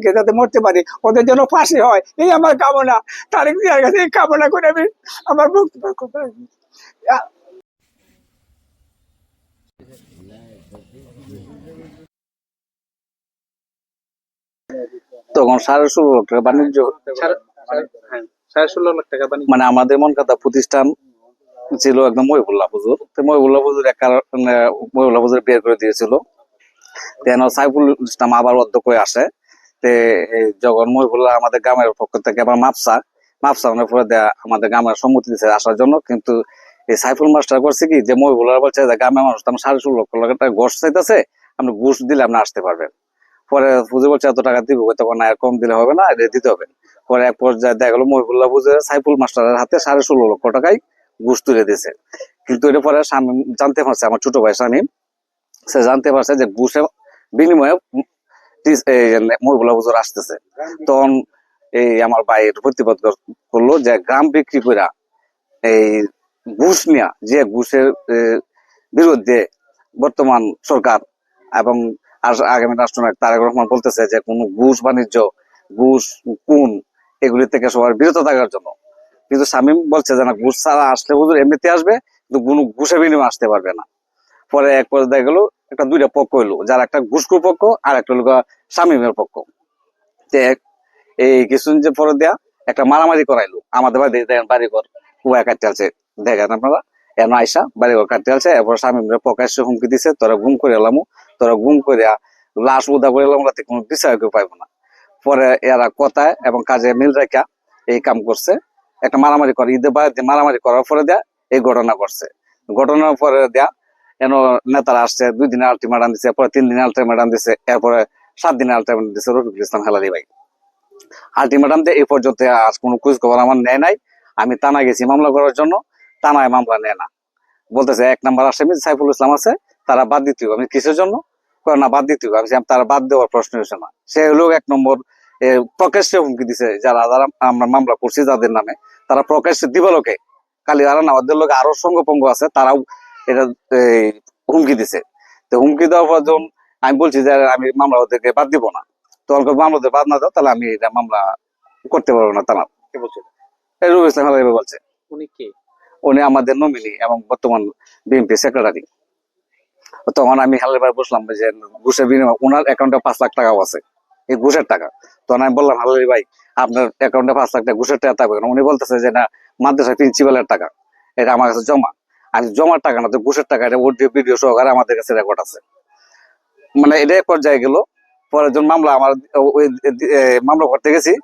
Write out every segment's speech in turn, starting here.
থেকে যাতে মরতে পারি ওদের জন্য ফাঁসি হয় এই আমার কামনা। তারেক জিয়ার কাছে এই কামনা করে আমি আমার বক্তব্য তখন সাড়ে ষোলো লাখ টাকা বাণিজ্য। সাড়ে- সাড়ে- হ্যাঁ, টাকা বাণিজ্য। মানে আমাদের মন কথা প্রতিষ্ঠান ছিল একদম মহিবুল্লাহ হুজুর। তো মহিবুল্লাহ হুজুর এক কারণে মহিবুল্লাহ হুজুর বের করে দিয়েছিল। কেন সাইফুল ইসলাম আবার অধ্যক্ষ আসে। এই যখন মহিবুল্লাহ আমাদের গ্রামের পক্ষ থেকে আবার মাপসা। মাপসা অনেক পরে দেয়া আমাদের গ্রামের সম্মতি দিয়েছে আসার জন্য। কিন্তু এই সাইফুল মাস্টার করছে কি যে, মহিবুল্লাহ বলছে যে, গ্রামের মানুষ তো সাড়ে ষোলো লক্ষ টাকা ঘোষ চাইতেছে, আপনি ঘুষ দিলে আপনি আসতে পারবেন। পরে হুজুর বলছে, এত টাকা দিব তখন আর কম দিলে হবে না, এটা দিতে হবে। পরে এক পর্যায়ে দেখা গেলো, মহিবুল্লাহ বুঝে সাইফুল মাস্টারের হাতে সাড়ে ষোলো লক্ষ টাকায় ঘুষ তুলে দিয়েছে। কিন্তু এটা পরে স্বামী জানতে পারছে, আমার ছোট ভাই স্বামী, সে জানতে পারছে যে, ঘুষের বিনিময়ে মহিবুল্লাহ হুজুর আসতেছে। তখন এই আমার ভাইয়ের প্রতিবাদ করল যে গ্রাম বিক্রি করে এই ঘুষ যে ঘুষের বিরুদ্ধে বর্তমান সরকার এবং আগামী রাষ্ট্রনায়ক তারেক রহমান বলতেছে যে কোনো ঘুষ বাণিজ্য, ঘুষ কোন এগুলি থেকে সবার বিরত থাকার জন্য। কিন্তু শামীম বলছে যে না, ঘুষ ছাড়া আসলে হুজুর এমনিতে আসবে, কিন্তু কোনো ঘুষের বিনিময়ে আসতে পারবে না। পরে এক পর্যায়ে দেখা গেলো, একটা দুইটা পক্ষ হইল, যার একটা ঘুষখোর পক্ষ আর একটা হলো শামীমের পক্ষ। এই কিছুদিন যে পরে দেয়া, একটা মারামারি করাইলো। আমাদের বাড়ি দেখেন বাড়িঘর, কুয়া কাটতে আছে। দেখেন আপনারা এমন আইসা বাড়িঘর কাটতে আছে, এরপর স্বামীরা প্রকাশ্যে হুমকি দিছে, তোরা গুম করে এলাম, তোরা গুম করে লাশ উদা করে এলাম, রাতে কোনো বিচার কেউ পাইবো না। পরে এরা কথায় এবং কাজে মিল রেখা এই কাম করছে। একটা মারামারি করে, ঈদের বাড়িতে মারামারি করার পরে দেয়া, এই ঘটনা করছে ঘটনার পরে দেয়া এন নেতারা আসছে? দুই দিনে আলটিমেটাম দিছে পরে তিন দিনে আলটিমেটাম দিছে, এরপরে সাত দিনে আলটিমেটাম দিছে রফিকুল ইসলাম হেলালি ভাই। আলটিমেটাম দিয়ে এই পর্যন্ত আজ কোনো খোঁজ খবর আমার নেয় নাই। আমি টানা গেছি মামলা করার জন্য টানায় মামলা নেয় না। বলতেছে, এক নাম্বার আসামি সাইফুল ইসলাম আছে, তারা বাদ দিতে হবে। আমি কিসের জন্য? না, বাদ দিতে হবে। আমি তারা বাদ দেওয়ার প্রশ্ন হচ্ছে না। সে লোক এক নম্বর প্রকাশ্যে হুমকি দিছে যারা যারা আমরা মামলা করছি যাদের নামে। তারা প্রকাশ্যে দিবালোকে। কালি আর ওদের লোক আরও সঙ্গপঙ্গ আছে, তারাও এটা হুমকি দিছে। তো হুমকি দেওয়ার পর যখন আমি বলছি যে আমি মামলা ওদেরকে বাদ দিব না। তো আমাকে মামলা বাদ না দাও তাহলে আমি এটা মামলা করতে পারব না। তারা কে বলছে? রুল ইসলাম হালাইবা বলছে। উনি কে? উনি আমাদের নমিনি এবং বর্তমান বিএনপি সেক্রেটারি। তখন আমি হালাইবার বসলাম যে ঘুষের বিনিময় ওনার অ্যাকাউন্টে পাঁচ লাখ টাকাও আছে এই ঘুষের টাকা। তখন আমি বললাম হালালি ভাই আপনার অ্যাকাউন্টে পাঁচ লাখ টাকা ঘুষের টাকা থাকবে? উনি বলতেছে যে না মাদ্রাসা প্রিন্সিপালের টাকা এটা আমার কাছে জমা। আমি জমার টাকা না, তো ঘুষের টাকা, এটা অডিও ভিডিও সহকারে আমাদের কাছে রেকর্ড আছে। মানে এটা এক পর্যায়ে গেল পরের জন মামলা আমার, ওই মামলা করতে গেছি,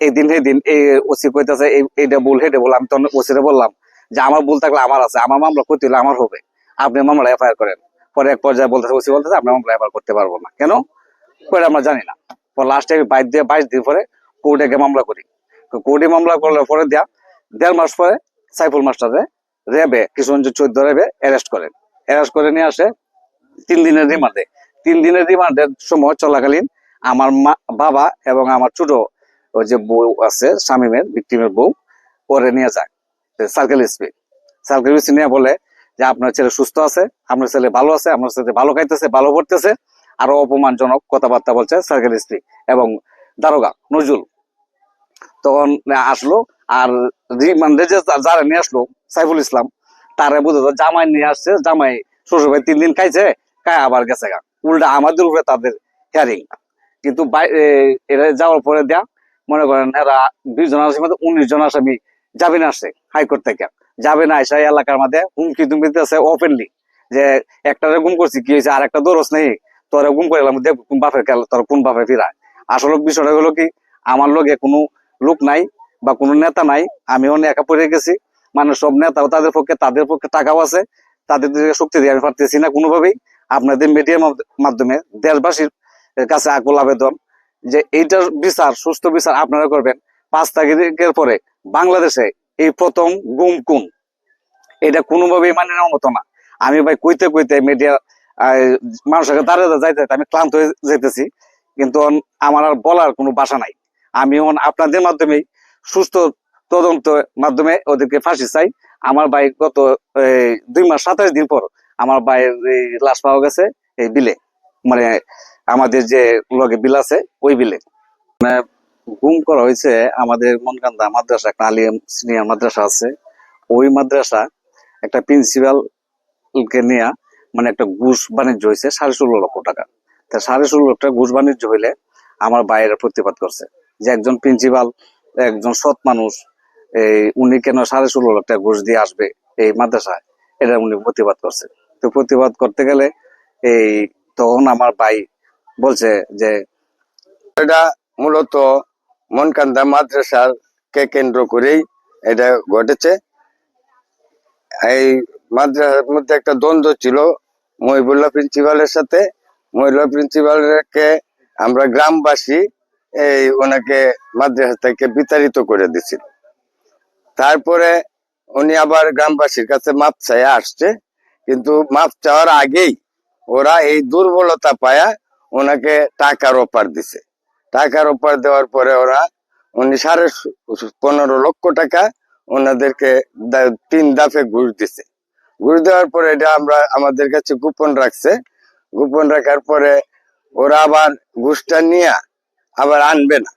এই দিন এই দিন, এই ওসি কইতাছে, এই- এইটা ভুল হেটে বল আমি তখন ওসিরে বললাম যে আমার ভুল থাকলে আমার আছে, আমার মামলা করতে হলে আমার হবে, আপনি মামলা এফআইআর করেন। পরে এক পর্যায়ে বলতেছে, ওসি বলতেছে আপনি মামলা এফআইআর করতে পারব না। কেন? করে আমরা জানি না। পর লাস্টে আমি বাইশ দিয়ে, বাইশ দিন পরে কোর্টে গিয়ে মামলা করি। কোর্টে মামলা করলে পরে দেয়া, দেড় মাস পরে সাইফুল মাস্টারে রেবে কিশোরগঞ্জ চোদ্দ রেবে অ্যারেস্ট করেন। অ্যারেস্ট করে নিয়ে আসে তিন দিনের রিমান্ডে। তিন দিনের রিমান্ডের সময় চলাকালীন আমার মা, বাবা এবং আমার ছোট ওই যে বউ আছে শামিমের ভিক্টিমের বউ, পরে নিয়ে যায়। সার্কেল এসপি সার্কেল এসপি নিয়ে বলে যে, আপনার ছেলে সুস্থ আছে, আপনার ছেলে ভালো আছে, আপনার ছেলে ভালো খাইতেছে, ভালো পড়তেছে। আরও অপমানজনক কথাবার্তা বলছে সার্কেল এসপি এবং দারোগা নজরুল। তখন আসলো আর রিমান্ডে যে যারা নিয়ে আসলো, সাইফুল ইসলাম, তারা বুঝে জামাই নিয়ে আসছে, জামাই শ্বশুর ভাই তিন দিন খাইছে, খায় আবার গেছে গা। উল্টা আমাদের উপরে তাদের হেয়ারিং কিন্তু এরা যাওয়ার পরে দেয়া, মনে করেন এরা বিশ জন আসামি মধ্যে উনিশ জন আসামি যাবে না আসছে হাইকোর্ট থেকে। যাবে না এসে এলাকার মধ্যে হুমকি তুমকি দিতেছে ওপেনলি যে একটা গুম করছি, কি হয়েছে? আর একটা দোরস নেই। তোরা গুম করে এলাম, দেখ কোন বাপের খেলা, তোর কোন বাপে ফিরায়। আসলে বিষয়টা হলো কি, আমার লোকে কোনো লোক নাই বা কোনো নেতা নাই আমি অনেক একা পড়ে গেছি। মানে সব নেতাও তাদের পক্ষে তাদের পক্ষে টাকাও আছে। তাদের শক্তি দিয়ে আমি পারতেছি না কোনোভাবেই। আপনাদের মিডিয়ার মাধ্যমে দেশবাসীর কাছে আকুল আবেদন যে এইটার বিচার সুস্থ বিচার আপনারা করবেন। পাঁচ তারিখের পরে বাংলাদেশে এই প্রথম গুম কুন এটা কোনোভাবেই মানে নেওয়ার মতো না। আমি ভাই কইতে কইতে মিডিয়া মানুষের দাঁড়িয়ে যাইতে আমি ক্লান্ত হয়ে যাইতেছি কিন্তু আমার আর বলার কোনো বাসা নাই। আমি এখন আপনাদের মাধ্যমেই সুস্থ তদন্ত মাধ্যমে ওদেরকে ফাঁসি চাই। আমার ভাই গত দুই মাস, সাতাশ দিন পর আমার ভাইয়ের লাশ পাওয়া গেছে, এই বিলে। মানে আমাদের যে লগে বিল আছে, ওই বিলে। গুম করা হয়েছে আমাদের মনকান্দা মাদ্রাসা, একটা আলিয়াম সিনিয়র মাদ্রাসা আছে। ওই মাদ্রাসা একটা প্রিন্সিপাল কে নিয়ে মানে একটা ঘুষ বাণিজ্য হয়েছে সাড়ে ষোলো লক্ষ টাকা। তা সাড়ে ষোলো লক্ষ টাকা ঘুষ বাণিজ্য হইলে আমার বাইরে প্রতিবাদ করছে যে একজন প্রিন্সিপাল একজন সৎ মানুষ, এই উনি কেন সাড়ে ষোলো লাখ টাকা ঘুষ দিয়ে আসবে এই মাদ্রাসায়? এটা উনি প্রতিবাদ করছে। তো প্রতিবাদ করতে গেলে এই তখন আমার ভাই বলছে যে, এটা মূলত মনকান্দা মাদ্রাসার কে কেন্দ্র করেই এটা ঘটেছে। এই মাদ্রাসার মধ্যে একটা দ্বন্দ্ব ছিল মহিবুল্লাহ প্রিন্সিপালের সাথে। মহিলা প্রিন্সিপালকে আমরা গ্রামবাসী এই ওনাকে মাদ্রাসা থেকে বিতাড়িত করে দিছিল। তারপরে উনি আবার গ্রামবাসীর কাছে মাপ চাইয়া আসছে, কিন্তু মাপ চাওয়ার আগেই ওরা এই দুর্বলতা পায়া ওনাকে টাকার অফার দিছে। টাকার অফার দেওয়ার পরে ওরা উনি সাড়ে পনেরো লক্ষ টাকা ওনাদেরকে তিন দাফে ঘুষ দিছে। ঘুষ দেওয়ার পরে এটা আমরা, আমাদের কাছে গোপন রাখছে। গোপন রাখার পরে ওরা আবার ঘুষটা নিয়ে আবার আনবে না।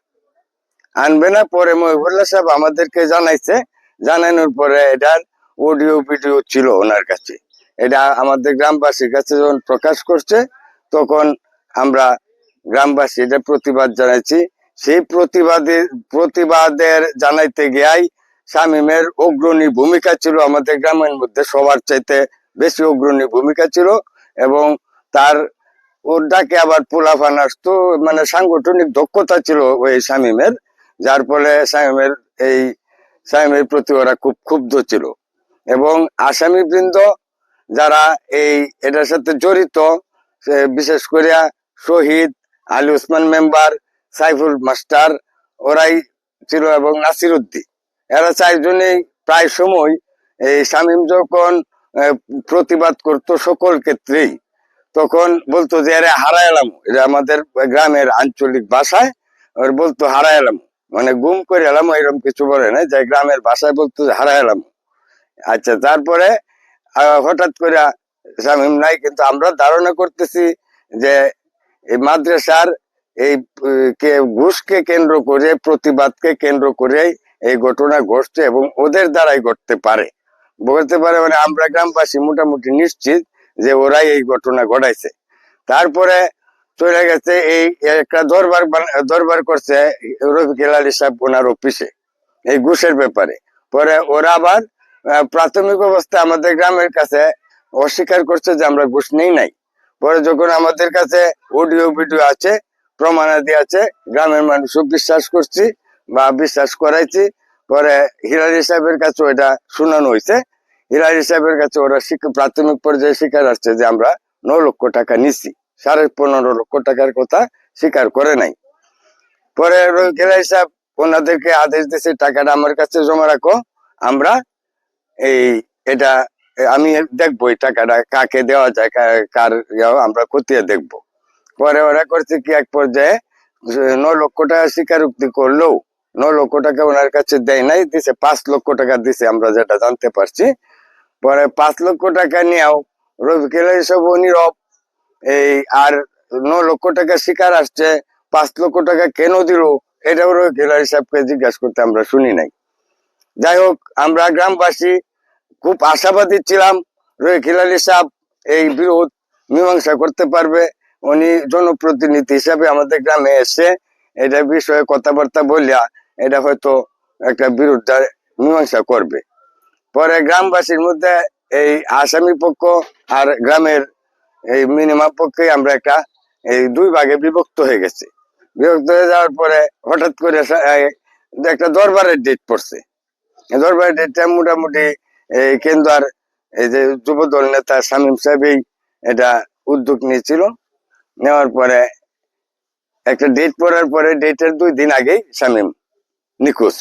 আনবে না, পরে মহিবুল্লাহ সাহেব আমাদেরকে জানাইছে। জানানোর পরে এটার অডিও ভিডিও ছিল ওনার কাছে। এটা আমাদের গ্রামবাসীর কাছে যখন প্রকাশ করছে, তখন আমরা গ্রামবাসী এটা প্রতিবাদ জানাইছি। সেই প্রতিবাদে, প্রতিবাদের জানাইতে গিয়াই শামীমের অগ্রণী ভূমিকা ছিল আমাদের গ্রামের মধ্যে সবার চাইতে বেশি অগ্রণী ভূমিকা ছিল এবং তার ওর ডাকে আবার পোলাফান আসতো মানে সাংগঠনিক দক্ষতা ছিল ওই শামীমের, যার ফলে শামীমের এই, শামীমের প্রতি ওরা খুব ক্ষুব্ধ ছিল। এবং আসামি বৃন্দ যারা এই, এটার সাথে জড়িত বিশেষ করে শহীদ আলী ওসমান মেম্বার, সাইফুল মাস্টার, ওরাই ছিল এবং নাসির উদ্দিন এরা চারজনেই প্রায় সময় এই শামীম যখন প্রতিবাদ করত সকল ক্ষেত্রেই। তখন বলতো যে, আরে হারাইলাম এটা আমাদের গ্রামের আঞ্চলিক ভাষায় ওর বলতো হারাইলাম মানে গুম করে এলাম, এরকম কিছু বলে না যে গ্রামের ভাষায় বলতো যে হারাইলাম আচ্ছা তারপরে হঠাৎ করে শামীম নাই, কিন্তু আমরা ধারণা করতেছি যে, এই মাদ্রাসার এই কে, ঘুষকে কেন্দ্র করে, প্রতিবাদকে কেন্দ্র করে এই ঘটনা ঘটছে এবং ওদের দ্বারাই ঘটতে পারে। বলতে পারে মানে আমরা গ্রামবাসী মোটামুটি নিশ্চিত যে ওরাই এই ঘটনা ঘটাইছে। তারপরে চলে গেছে এই একটা দরবার দরবার করছে রফিকুল আলী সাহেব ওনার অফিসে, এই ঘুষের ব্যাপারে। পরে ওরা আবার প্রাথমিক অবস্থা আমাদের গ্রামের কাছে অস্বীকার করছে যে আমরা ঘুষ নেই নাই। পরে যখন আমাদের কাছে অডিও ভিডিও আছে, প্রমাণাদি আছে, গ্রামের মানুষও বিশ্বাস করছি বা বিশ্বাস করাইছি, পরে হিরারি সাহেবের কাছে ওইটা শোনানো হয়েছে হিরারি সাহেবের কাছে ওরা স্বীক- প্রাথমিক পর্যায়ে স্বীকার আসছে যে আমরা ন লক্ষ টাকা নিছি। সাড়ে পনেরো লক্ষ টাকার কথা স্বীকার করে নাই। পরে হিরারি সাহেব ওনাদেরকে আদেশ দিয়েছে টাকাটা আমার কাছে জমা রাখো, আমরা এই, এটা, আমি দেখব এই টাকাটা কাকে দেওয়া যায় কার আমরা খতিয়ে দেখব। পরে ওরা করছে কি, এক পর্যায়ে ন লক্ষ টাকা স্বীকারোক্তি করলেও, ন লক্ষ টাকা ওনার কাছে দেয় নাই, দিছে, পাঁচ লক্ষ টাকা দিছে, আমরা যেটা জানতে পারছি পরে পাঁচ লক্ষ টাকা নিয়েও রফিকুল সব নীরব এই আর ন লক্ষ টাকা শিকার আসছে, পাঁচ লক্ষ টাকা কেন দিল, এটাও রফিকুল সাহেবকে জিজ্ঞাসা করতে আমরা শুনি নাই। যাই হোক, আমরা গ্রামবাসী খুব আশাবাদী ছিলাম রহিল আলী সাহেব এই বিরোধ মীমাংসা করতে পারবে। উনি জনপ্রতিনিধি হিসাবে আমাদের গ্রামে এসে এটা বিষয়ে কথাবার্তা বলিয়া এটা হয়তো একটা বিরোধটা মীমাংসা করবে। পরে গ্রামবাসীর মধ্যে এই আসামি পক্ষ আর গ্রামের এই মিনিমাম পক্ষে আমরা একটা এই দুই ভাগে বিভক্ত হয়ে গেছে। বিভক্ত হয়ে যাওয়ার পরে হঠাৎ করে একটা দরবারের ডেট পড়ছে। দরবারের ডেটটা মোটামুটি এই কেন্দ্র আর এই যে যুবদল নেতা শামীম সাহেবই এটা উদ্যোগ নিয়েছিল। নেওয়ার পরে একটা ডেট পড়ার পরে ডেটের দুই দিন আগেই শামীম নিখোঁজ।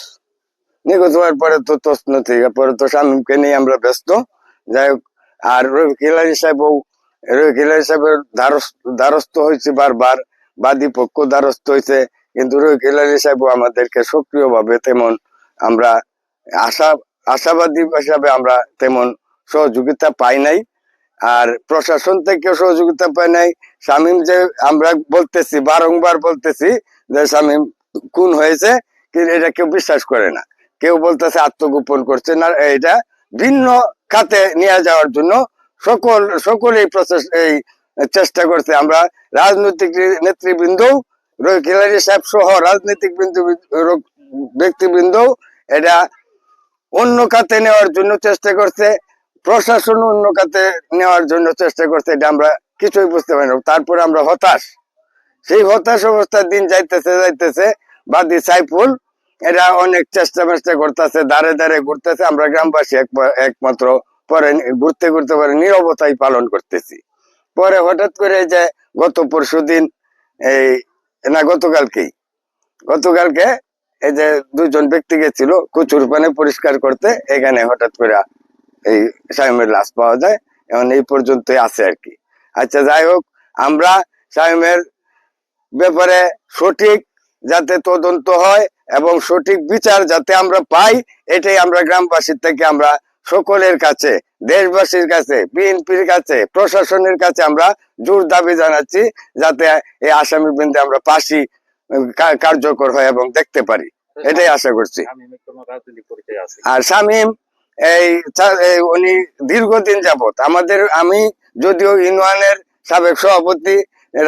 নিখোঁজ হওয়ার পরে তো তসন থেকে, পরে তো শামীমকে নিয়ে আমরা ব্যস্ত। যাই হোক, আর রবিকিলারি সাহেবও রবিকিলারি সাহেবের দ্বারস্থ হয়েছে বারবার, বাদী পক্ষ দ্বারস্থ হয়েছে, কিন্তু রবিকিলারি সাহেবও আমাদেরকে সক্রিয়ভাবে তেমন আমরা আশা, আশাবাদী হিসাবে আমরা তেমন সহযোগিতা পাই নাই। আর প্রশাসন থেকে সহযোগিতা পাই নাই। শামীম যে আমরা বলতেছি, বারংবার বলতেছি যে শামীম খুন হয়েছে, কিন্তু এটা কেউ বিশ্বাস করে না। কেউ বলতেছে আত্মগোপন করছে না এটা ভিন্ন খাতে নিয়ে যাওয়ার জন্য সকল, সকলেই প্রচেষ্টা এই চেষ্টা করছে। আমরা রাজনৈতিক নেতৃবৃন্দ খিলাড়ি সাহেব সহ রাজনৈতিক বিন্দু ব্যক্তিবৃন্দ এটা অন্য খাতে নেওয়ার জন্য চেষ্টা করছে, প্রশাসন অন্য খাতে নেওয়ার জন্য চেষ্টা করছে, এটা আমরা কিছুই বুঝতে পারি না। তারপরে আমরা হতাশ। সেই হতাশ অবস্থার দিন যাইতেছে যাইতেছে, বাদি সাইফুল এরা অনেক চেষ্টা মেষ্টা করতেছে দাঁড়ে দাঁড়ে ঘুরতেছে। আমরা গ্রামবাসী এক- একমাত্র পরে ঘুরতে ঘুরতে পরে নিরবতাই পালন করতেছি। পরে হঠাৎ করে যে গত পরশু দিন এই, না গতকালকেই, গতকালকে এই যে দুজন ব্যক্তি গেছিল কুচুর পানে পরিষ্কার করতে, এখানে হঠাৎ করে এই সাইমের লাশ পাওয়া যায়। এখন এই পর্যন্তই আছে আর কি। আচ্ছা যাই হোক, আমরা সাইমের ব্যাপারে সঠিক যাতে তদন্ত হয় এবং সঠিক বিচার যাতে আমরা পাই, এটাই আমরা গ্রামবাসীর থেকে আমরা সকলের কাছে, দেশবাসীর কাছে, বিএনপির কাছে, প্রশাসনের কাছে আমরা জোর দাবি জানাচ্ছি যাতে এই আসামি বৃন্দে আমরা পাশি কার্যকর হয় এবং দেখতে পারি। এটাই আশা করছি। আর শামীম, এই উনি দীর্ঘদিন যাবত আমাদের, আমি যদিও ইউনিয়নের সাবেক সভাপতি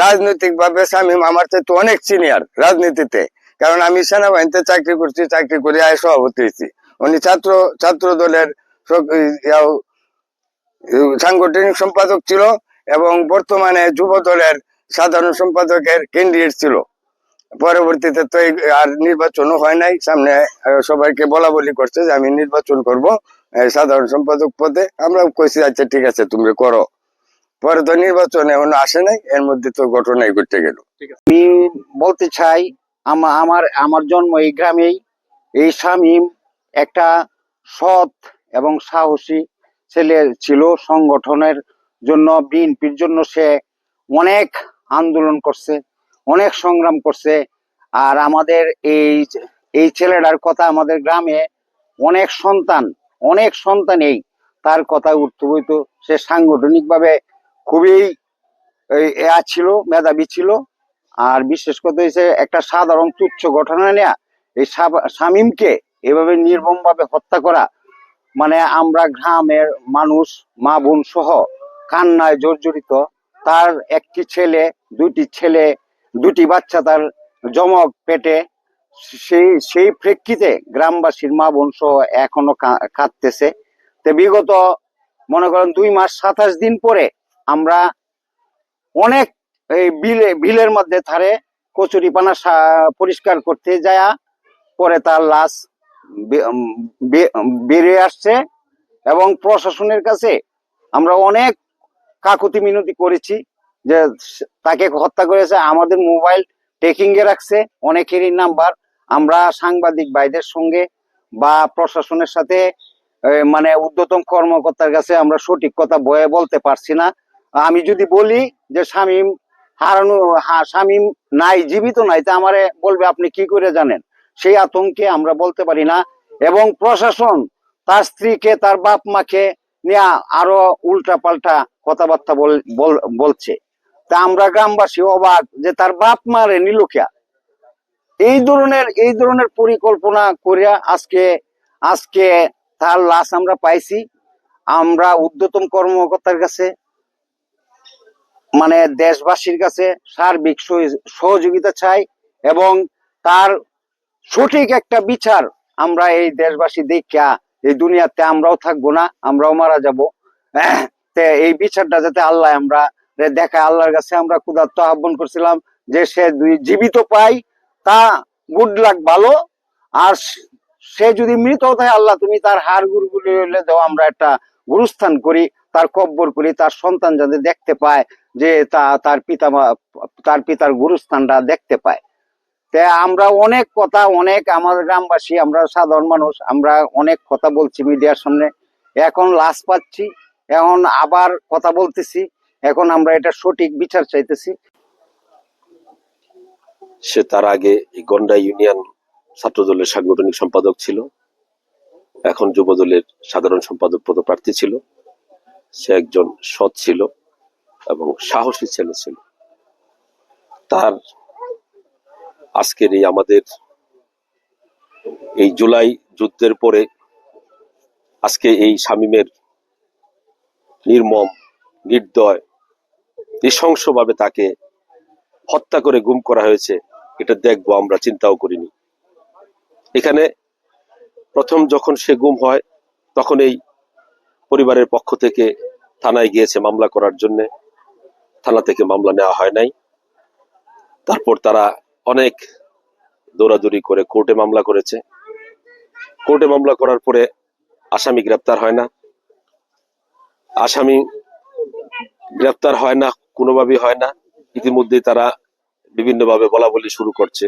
রাজনৈতিক ভাবে শামীম আমার চাইতে অনেক সিনিয়র রাজনীতিতে। কারণ আমি সেনাবাহিনীতে চাকরি করছি, চাকরি করে আয় সভাপতি হয়েছি। উনি ছাত্র ছাত্র দলের সাংগঠনিক সম্পাদক ছিল এবং বর্তমানে যুব দলের সাধারণ সম্পাদকের ক্যান্ডিডেট ছিল। পরবর্তীতে তো আর নির্বাচনও হয় নাই। সামনে সবাইকে বলা বলি করছে যে আমি নির্বাচন করব সাধারণ সম্পাদক পদে। আমরা কইছি আচ্ছা ঠিক আছে, তুমি করো। পরে তো নির্বাচন এখন আসে নাই, এর মধ্যে তো ঘটনাই ঘটে গেল। আমি বলতে চাই আমার আমার জন্ম এই গ্রামেই। এই শামীম একটা সৎ এবং সাহসী ছেলে ছিল। সংগঠনের জন্য, বিএনপির জন্য সে অনেক আন্দোলন করছে, অনেক সংগ্রাম করছে। আর আমাদের এই এই ছেলেটার কথা আমাদের গ্রামে অনেক সন্তান অনেক সন্তান এই, তার কথা উঠতে হইতো সে সাংগঠনিকভাবে খুবই ছিল মেধাবী ছিল। আর বিশেষ কথা হয়েছে একটা সাধারণ তুচ্ছ ঘটনা নেয়া এই শামীমকে এভাবে নির্মম ভাবে হত্যা করা মানে আমরা গ্রামের মানুষ, মা বোন সহ কান্নায় জর্জরিত, তার একটি ছেলে দুটি ছেলে, দুটি বাচ্চা তার জমক পেটে, সেই সেই প্রেক্ষিতে গ্রামবাসীর মা বোন সহ এখনও কাঁদতেছে। তো বিগত, মনে করেন দুই মাস সাতাশ দিন পরে আমরা অনেক এই বিলে বিলের মধ্যে ধারে কচুরি পানা সা- পরিষ্কার করতে যায় পরে তার লাশ বে- উম, বেরিয়ে আসছে এবং প্রশাসনের কাছে আমরা অনেক কাকুতি মিনতি করেছি যে তাকে হত্যা করেছে আমাদের মোবাইল টেকিং এ রাখছে অনেকেরই নাম্বার। আমরা সাংবাদিক ভাইদের সঙ্গে বা প্রশাসনের সাথে মানে ঊর্ধ্বতন কর্মকর্তার কাছে আমরা সঠিক কথা বয়ে বলতে পারছি না। আমি যদি বলি যে শামীম হারানো শামীম নাই, জীবিত নাই, তা আমারে বলবে, আপনি কি করে জানেন? সেই আতঙ্কে আমরা বলতে পারি না। এবং প্রশাসন তার স্ত্রীকে, তার বাপ মাকে নিয়ে আরও উল্টা পাল্টা কথাবার্তা বল- বল- বলছে। তা আমরা গ্রামবাসী অবাক যে তার বাপ মারে নিলুকিয়া এই ধরনের এই ধরনের পরিকল্পনা করিয়া আজকে আজকে তার লাশ আমরা পাইছি। আমরা ঊর্ধ্বতন কর্মকর্তার কাছে মানে দেশবাসীর কাছে সার্বিক সহযোগিতা চাই এবং তার সঠিক একটা বিচার আমরা এই দেশবাসী দেখা এই দুনিয়াতে আমরাও থাকব না, আমরাও মারা যাব। এই বিচারটা যাতে আল্লাহ আমরা দেখায়, আল্লাহর কাছে আমরা ক্ষুধার্ত আহ্বান করছিলাম যে সে দুই জীবিত পাই, তা গুড লাক ভালো। আর সে যদি মৃত থাকে আল্লাহ তুমি তার হাড় গুড়গুলি দাও, আমরা একটা গুরুস্থান করি, তার কব্বর করি, তার সন্তান যাতে দেখতে পায়। যে তা, তার পিতা তার পিতার গুরুস্থানটা দেখতে পায়। তে আমরা অনেক কথা, অনেক আমাদের গ্রামবাসী, আমরা সাধারণ মানুষ, আমরা অনেক কথা বলছি মিডিয়ার সামনে। এখন লাশ পাচ্ছি, এখন আবার কথা বলতেছি, এখন আমরা এটা সঠিক বিচার চাইতেছি। সে তার আগে গন্ডা ইউনিয়ন ছাত্র দলের সাংগঠনিক সম্পাদক ছিল। এখন যুব দলের সাধারণ সম্পাদক পদপ্রার্থী ছিল। সে একজন সৎ ছিল। এবং সাহসী ছেলে ছিল। তার আজকের এই আমাদের এই জুলাই যুদ্ধের পরে আজকে এই শামীমের নির্মম, নির্দয়, নৃশংসভাবে তাকে হত্যা করে গুম করা হয়েছে, এটা দেখব, আমরা চিন্তাও করিনি। এখানে প্রথম যখন সে গুম হয়, তখন এই পরিবারের পক্ষ থেকে থানায় গিয়েছে মামলা করার জন্য। থানা থেকে মামলা নেওয়া হয় নাই। তারপর তারা অনেক দৌড়াদৌড়ি করে কোর্টে মামলা করেছে। কোর্টে মামলা করার পরে আসামি গ্রেপ্তার হয় না। আসামি গ্রেপ্তার হয় না, কোনোভাবেই হয় না। ইতিমধ্যে তারা বিভিন্নভাবে বলা বলি শুরু করছে।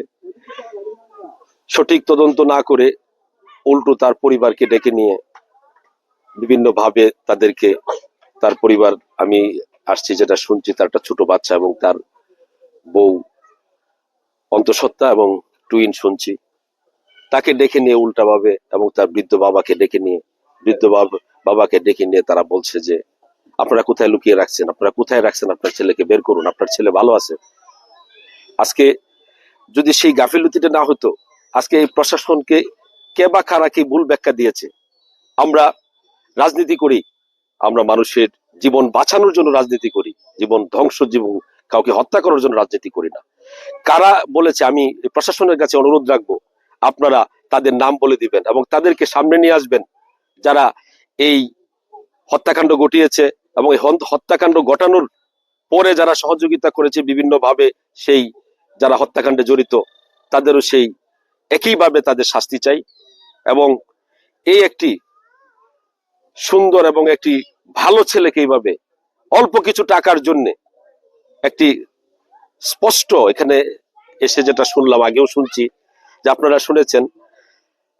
সঠিক তদন্ত না করে উল্টো তার পরিবারকে ডেকে নিয়ে বিভিন্নভাবে তাদেরকে, তার পরিবার, আমি আসছি যেটা শুনছি তার একটা ছোট বাচ্চা এবং তার বউ অন্তঃসত্ত্বা এবং টুইন শুনছি। তাকে ডেকে নিয়ে উল্টাভাবে এবং তার বৃদ্ধ বাবাকে ডেকে নিয়ে, বৃদ্ধ বাবাকে ডেকে নিয়ে তারা বলছে যে, আপনারা কোথায় লুকিয়ে রাখছেন? আপনারা কোথায় রাখছেন আপনার ছেলেকে? বের করুন, আপনার ছেলে ভালো আছে। আজকে যদি সেই গাফিলতিটা না হতো, আজকে এই প্রশাসনকে কে বা কারা কি ভুল ব্যাখ্যা দিয়েছে? আমরা রাজনীতি করি আমরা মানুষের জীবন বাঁচানোর জন্য রাজনীতি করি, জীবন ধ্বংস, জীবন কাউকে হত্যা করার জন্য রাজনীতি করি না। কারা বলেছে, আমি প্রশাসনের কাছে অনুরোধ রাখব, আপনারা তাদের নাম বলে দিবেন এবং তাদেরকে সামনে নিয়ে আসবেন, যারা এই হত্যাকাণ্ড ঘটিয়েছে এবং এই হত্যাকাণ্ড ঘটানোর পরে যারা সহযোগিতা করেছে বিভিন্ন ভাবে সেই যারা হত্যাকাণ্ডে জড়িত, তাদেরও সেই একইভাবে তাদের শাস্তি চাই এবং এই একটি সুন্দর এবং একটি ভালো ছেলেকে এইভাবে অল্প কিছু টাকার জন্য একটি স্পষ্ট এখানে এসে যেটা শুনলাম, আগেও শুনছি যে আপনারা শুনেছেন,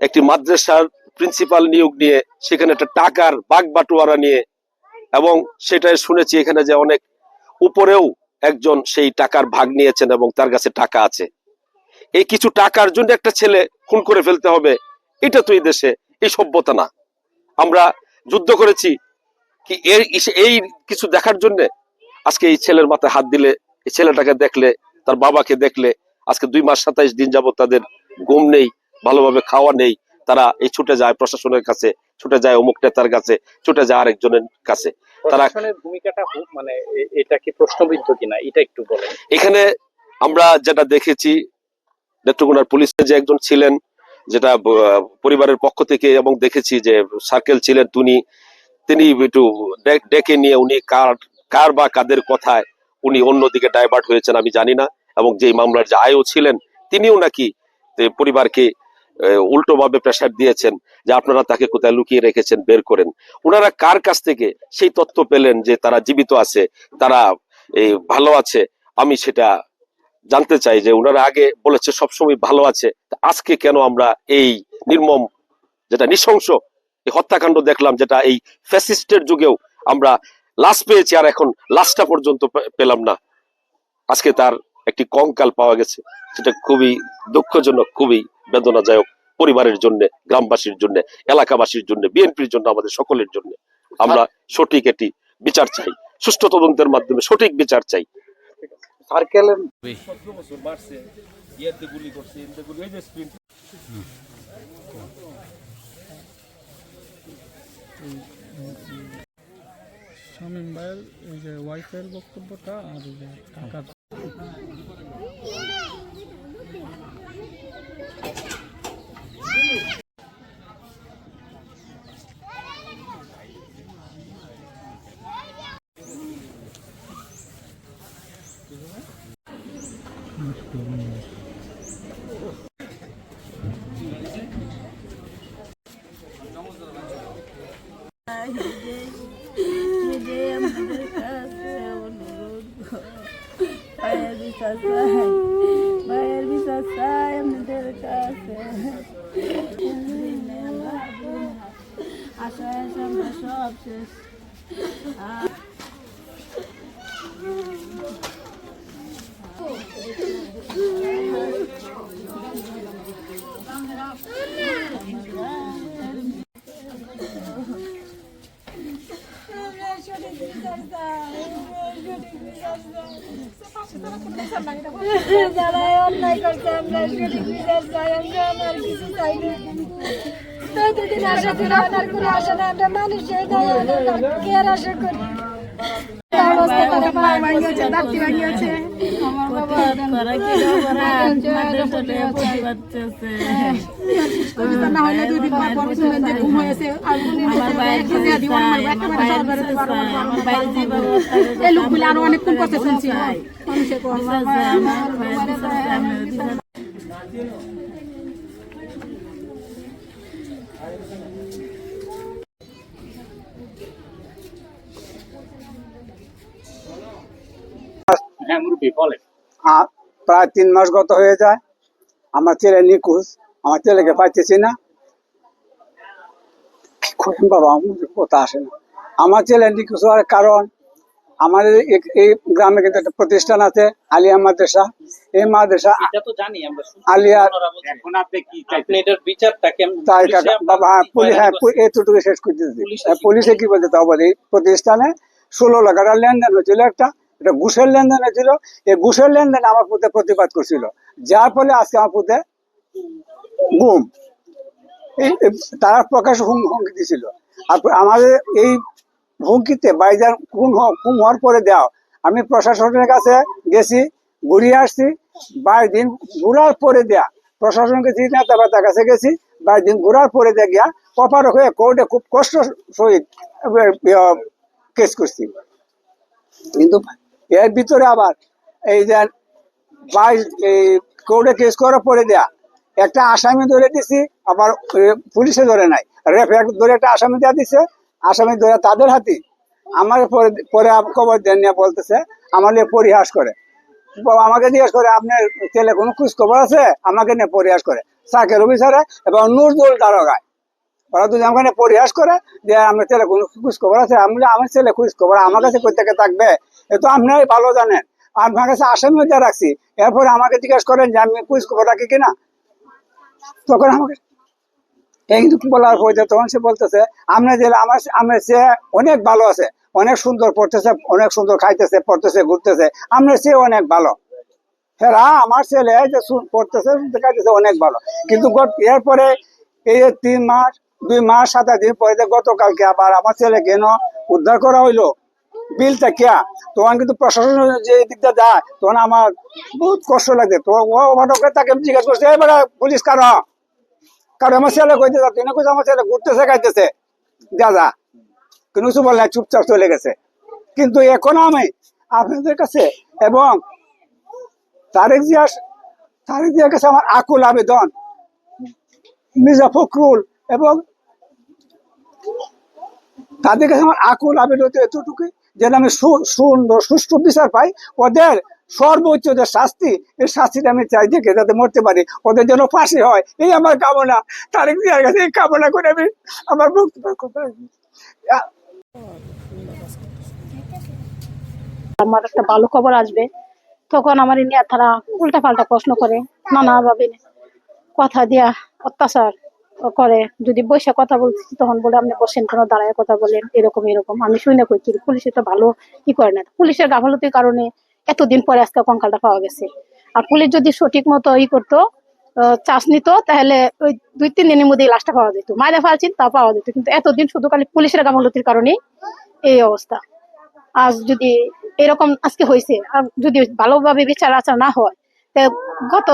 একটি মাদ্রাসার প্রিন্সিপাল নিয়োগ নিয়ে সেখানে একটা টাকার বাগ বাটোয়ারা নিয়ে এবং সেটাই শুনেছি এখানে যে অনেক উপরেও একজন সেই টাকার ভাগ নিয়েছেন এবং তার কাছে টাকা আছে। এই কিছু টাকার জন্য একটা ছেলে খুন করে ফেলতে হবে, এটা তো এই দেশে এই সভ্যতা না। আমরা যুদ্ধ করেছি। কি এই এই কিছু দেখার জন্য আজকে এই ছেলের মাথায় হাত দিলে এই ছেলেটাকে দেখলে তার বাবাকে দেখলে আজকে দুই মাস সাতাইশ দিন যাবত তাদের ঘুম নেই ভালোভাবে খাওয়া নেই তারা এই ছুটে যায় প্রশাসনের কাছে ছুটে যায় অমুক নেতার কাছে ছুটে যায় আরেকজনের কাছে। তারা- ভূমিকাটা মানে এটা কি প্রশ্নবিদ্ধ কিনা? এটা একটু বলেন। এখানে আমরা যেটা দেখেছি নেত্রকোনার পুলিশে যে একজন ছিলেন যেটা পরিবারের পক্ষ থেকে এবং দেখেছি যে সার্কেল ছিলেন তিনি। তিনি একটু ডেকে নিয়ে উনি কার কার বা কাদের কথায় উনি অন্যদিকে ডাইভার্ট হয়েছেন আমি জানি না। এবং যে মামলার যে আয়ও ছিলেন, তিনিও নাকি পরিবারকে উল্টো ভাবে প্রেশার দিয়েছেন যে আপনারা তাকে কোথায় লুকিয়ে রেখেছেন, বের করেন। ওনারা কার কাছ থেকে সেই তথ্য পেলেন যে তারা জীবিত আছে, তারা ভালো আছে, আমি সেটা জানতে চাই যে ওনারা আগে বলেছে সবসময় ভালো আছে। আজকে কেন আমরা এই নির্মম যেটা নৃশংস, এই হত্যাকাণ্ড দেখলাম, যেটা এই ফ্যাসিস্টের যুগেও আমরা লাশ পেয়েছি আর এখন লাশটা পর্যন্ত পেলাম না। আজকে তার একটি কঙ্কাল পাওয়া গেছে, সেটা খুবই দুঃখজনক, খুবই বেদনাদায়ক পরিবারের জন্য, গ্রামবাসীর জন্য, এলাকাবাসীর জন্য, বিএনপির জন্য, আমাদের সকলের জন্য। আমরা সঠিক একটি বিচার চাই, সুষ্ঠু তদন্তের মাধ্যমে সঠিক বিচার চাই। সার্কেলের শামীম ভাইয়ের এই যে ওয়াইফের বক্তব্যটা আর এই যে টাকার যে আমাদের কাছে অনুরোধ ভাইয়ের বিচার চাই ভাইয়ের বিচার চাই আমাদের কাছে আশা আশা আমরা সব শেষ অন্যায় আমরা বিচার চাই কিছু চাই না আশা আপনার কোনো আশা না মানুষের দয়া আশা করি অনেকক্ষণ কথা শুনছি মানুষের হ্যাঁ প্রায় তিন মাস গত হয়ে যায়। আমার ছেলে নিখোঁজ, আমার ছেলেকে পাইতেছি না। বাবা, আমার কথা আসে না। আমার ছেলে নিখোঁজ হওয়ার কারণ আমাদের এই- এই গ্রামে কিন্তু একটা প্রতিষ্ঠান আছে আলিয়া মাদ্রাসা। এই মাদ্রাসা এটা জানি আলিয়া বাবা হ্যাঁ হ্যাঁ? এতটুকু শেষ করে দিতে পুলিশে হ্যাঁ, কি? বলতে তা বলে এই প্রতিষ্ঠানে ষোলো লাখ টাকার লেনদেন হয়েছিল একটা এটা ঘুষের লেনদেন হয়েছিল। এই ঘুষের লেনদেন আমার পুতে প্রতিবাদ করছিল। যার ফলে আজকে আমার পুতে গুম। তারা প্রকাশ হুম- হুমকি দিছিল। আর আমাদের এই হুমকিতে বাইজার খুন খুন হওয়ার পরে দেওয়া। আমি প্রশাসনের কাছে গেছি ঘুরিয়ে আসছি বাইশ দিন ঘুরার পরে দেয়া। প্রশাসনকে যে নেতা বেতার কাছে গেছি বাইশ দিন ঘুরার পরে দিয়ে গিয়া অপারক হয়ে কোর্টে খুব কষ্ট সহিত কেস করছি। কিন্তু এর ভিতরে আবার এই যে বাইশ এই কোর্টে কেস করার পরে দেয়া, একটা আসামি ধরে দিছি, আবার পুলিশে ধরে নাই। রেফে ধরে একটা আসামি দেওয়া দিছে আসামি ধরে তাদের হাতি আমার পরে খবর দেন বলতেছে, আমার নিয়ে পরিহাস করে। আমাকে জিজ্ঞেস করে, আপনার ছেলে কোনো খোঁজ খবর আছে? আমাকে নিয়ে পরিহাস করে। সাকের অফিসারে এবং নুরদুল দারোগায়। ওরা দুজন আমাকে পরিহাস করে যে আমার ছেলে কোনো খোঁজ খবর আছে? আমি আমার ছেলে খোঁজ খবর আমার কাছে কই থেকে থাকবে? এ তো আপনারাই ভালো জানেন। আমার কাছে আসামিও দিয়ে রাখছি। এরপরে আমাকে জিজ্ঞেস করেন যে, আমি খোঁজ খবর রাখি কিনা? তখন আমাকে বলার পরে তখন সে বলতেছে আমরা যে আমার আমরা সে অনেক ভালো আছে, অনেক সুন্দর পড়তেছে, অনেক সুন্দর খাইতেছে, পড়তেছে, ঘুরতেছে আমরা সে অনেক ভালো। হ্যাঁ আমার ছেলে যে পড়তেছে খাইতেছে, অনেক ভালো। কিন্তু এরপরে এই তিন মাস, দুই মাস, সাত দিন পরে গতকালকে আবার আমার ছেলে কেন উদ্ধার করা হইল? বিলটা কিয়া? তখন কিন্তু প্রশাসন যে দিকটা যায়, তখন আমার বহুত কষ্ট লাগে তো ও তাকে জিজ্ঞেস করছে, এবারে পুলিশ কারও? কারণ আমার ছেলে কইতে যাচ্ছে না কইছে আমার ছেলে ঘুরতেছে খাইতেছে যা যা। কোনো কিছু বলে চুপচাপ চলে গেছে। কিন্তু এখন আমি আপনাদের কাছে এবং তারেক জিয়া তারেক জিয়ার কাছে আমার আকুল আবেদন, মির্জা ফখরুল এবং তাদের কাছে আমার আকুল আবেদন তো এতটুকুই যেন আমি সুন্দর, সুষ্ঠু বিচার পাই। ওদের সর্বোচ্চ যে শাস্তি, এই শাস্তিটা আমি চাই দেখে যাতে মরতে পারি। ওদের যেন ফাঁসি হয়। এই আমার কামনা। তারেক জিয়ার কাছে এই কামনা করে আমি আমার বক্তব্য আমার একটা ভালো খবর আসবে। তখন আমার নিয়ে তারা উল্টা পাল্টা প্রশ্ন করে, নানাভাবে কথা দিয়া অত্যাচার করে। যদি বসে কথা বলছি তখন বলে, আপনি বসেন, কেন দাঁড়ায় কথা বলেন। এরকম এরকম। আমি শুনে কই পুলিশে তো ভালো কি করে না। পুলিশের গাফলতির কারণে এতদিন পরে আজকে কঙ্কালটা পাওয়া গেছে। আর পুলিশ যদি সঠিক মতো ই করতো চাষ নিত, তাহলে ওই দুই, তিন দিনের মধ্যেই লাশটা পাওয়া যেত। মায়েরা ফালছেন তাও পাওয়া যেত। কিন্তু এতদিন শুধু খালি পুলিশের গাফলতির কারণেই এই অবস্থা। আজ যদি এরকম আজকে হয়েছে আর যদি ভালোভাবে বিচার আচার না হয়, তে গত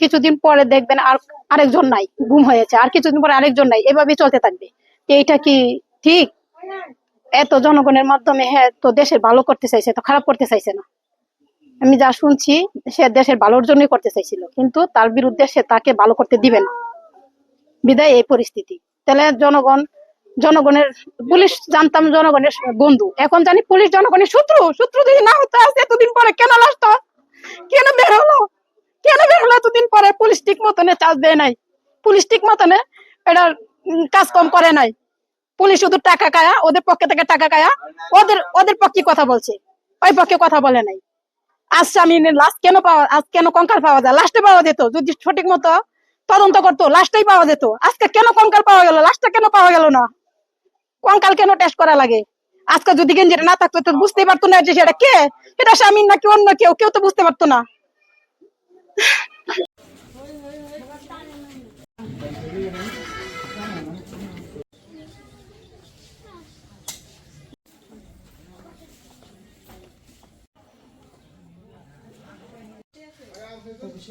কিছুদিন পরে দেখবেন আর আরেকজন নাই, গুম হয়েছে। আর কিছুদিন পরে আরেকজন নাই এভাবে চলতে থাকবে। তো এইটা কি ঠিক? এত জনগণের মাধ্যমে হ্যাঁ তো দেশের ভালো করতে চাইছে, তো খারাপ করতে চাইছে না। আমি যা শুনছি, সে দেশের ভালোর জন্যই করতে চাইছিল, কিন্তু তার বিরুদ্ধে সে তাকে ভালো করতে দিবে না। বিদায় এই পরিস্থিতি। তাহলে জনগণ, জনগণের, পুলিশ জানতাম জনগণের বন্ধু। এখন জানি পুলিশ জনগণের শত্রু। শত্রু যদি না হতে আসে এতদিন পরে কেন লাস্ট কেন বের হলো? কেন বের হলো এতদিন পরে? পুলিশ ঠিক মতনে চার্জ দেয় নাই। পুলিশ ঠিক মতনে এটা কাজ কম করে নাই। পুলিশ শুধু টাকা কায়া ওদের পক্ষে থেকে টাকা কায়া ওদের ওদের পক্ষে কথা বলছে। ওই পক্ষে কথা বলে নাই। আজ আমি লাস্ট কেন পাওয়া আজ কেন কঙ্কাল পাওয়া যায়? লাস্টে পাওয়া যেত, যদি সঠিক মতো তদন্ত করতো লাস্টেই পাওয়া যেত। আজকে কেন কঙ্কাল পাওয়া গেল? লাস্টটা কেন পাওয়া গেল না? কঙ্কাল কেন টেস্ট করা লাগে? আজকে যদি না থাকতো, তো বুঝতেই পারতো না যে সেটা কে? এটা স্বামী নাকি অন্য কেউ? কেউ তো বুঝতে পারতো না।